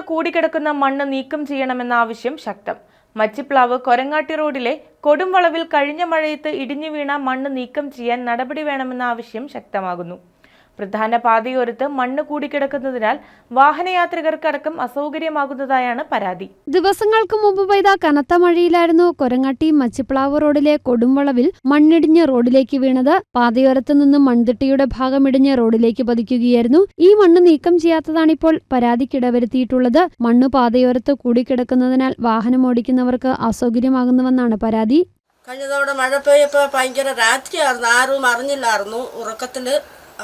കൂടിക്കിടക്കുന്ന മണ്ണ് നീക്കം ചെയ്യണമെന്ന ആവശ്യം ശക്തം. മച്ചിപ്ലാവ് കൊരങ്ങാട്ടി റോഡിലെ കൊടുംവളവിൽ കഴിഞ്ഞ മഴയത്ത് ഇടിഞ്ഞു വീണ മണ്ണ് നീക്കം ചെയ്യാൻ നടപടി വേണമെന്ന ആവശ്യം ശക്തമാകുന്നു. പ്രധാന പാതയോരത്ത് മണ്ണ് കൂടിക്കിടക്കുന്നതിനാൽ വാഹനയാത്രികർക്കടക്കം അസൗകര്യമാകുന്നതായാണ് പരാതി. ദിവസങ്ങൾക്ക് മുമ്പ് പെയ്ത കനത്ത മഴയിലായിരുന്നു കൊരങ്ങാട്ടി മച്ചിപ്ലാവ് റോഡിലെ കൊടുംവളവിൽ മണ്ണിടിഞ്ഞ് റോഡിലേക്ക് വീണത്. പാതയോരത്ത് നിന്ന് മൺതിട്ടിയുടെ ഭാഗമിടിഞ്ഞ് റോഡിലേക്ക് പതിക്കുകയായിരുന്നു. ഈ മണ്ണ് നീക്കം ചെയ്യാത്തതാണിപ്പോൾ പരാതിക്കിടവരുത്തിയിട്ടുള്ളത്. മണ്ണ് പാതയോരത്ത് കൂടിക്കിടക്കുന്നതിനാൽ വാഹനം ഓടിക്കുന്നവർക്ക് അസൗകര്യമാകുന്നുവെന്നാണ് പരാതി. കഴിഞ്ഞ തവണ മഴ പെയ്യപ്പോൾ ഭയങ്കര രാത്രിയായിരുന്നു. ആരും അറിഞ്ഞില്ലായിരുന്നു. ഉറക്കത്തിൽ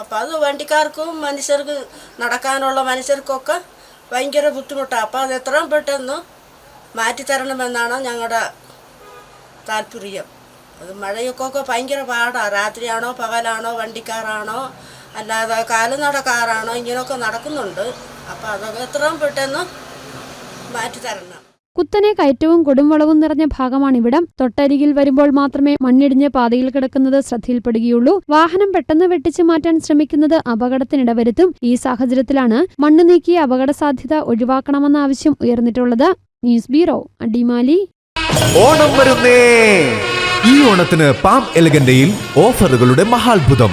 അപ്പം അത് വണ്ടിക്കാർക്കും മനുഷ്യർക്ക് നടക്കാനുള്ള മനുഷ്യർക്കൊക്കെ ഭയങ്കര ബുദ്ധിമുട്ടാണ് അപ്പം അത് എത്രയും പെട്ടെന്ന് മാറ്റിത്തരണമെന്നാണ് ഞങ്ങളുടെ താല്പര്യം. അത് മഴയൊക്കെ ഭയങ്കര പാടാണ് രാത്രിയാണോ പകലാണോ വണ്ടിക്കാറാണോ അല്ലാതെ കാലുനടക്കാറാണോ ഇങ്ങനെയൊക്കെ നടക്കുന്നുണ്ട്. അപ്പം അതൊക്കെ എത്രയും പെട്ടെന്ന് മാറ്റിത്തരണം. കുത്തനെ കയറ്റവും കൊടുംവളവും നിറഞ്ഞ ഭാഗമാണിവിടം തൊട്ടരികിൽ വരുമ്പോൾ മാത്രമേ മണ്ണിടിഞ്ഞ് പാതയിൽ കിടക്കുന്നത് ശ്രദ്ധയിൽപ്പെടുകയുള്ളൂ. വാഹനം പെട്ടെന്ന് വെട്ടിച്ചു മാറ്റാൻ ശ്രമിക്കുന്നത് അപകടത്തിനിടവരുത്തും. ഈ സാഹചര്യത്തിലാണ് മണ്ണ് നീക്കി അപകട സാധ്യത ഒഴിവാക്കണമെന്ന ആവശ്യം ഉയർന്നിട്ടുള്ളത്. News bureau Adimali. ഓണം വരുന്നേ. ഈ ഓണത്തിന് പാം എലഗന്റയിൽ ഓഫറുകളുടെ മഹാത്ഭുതം.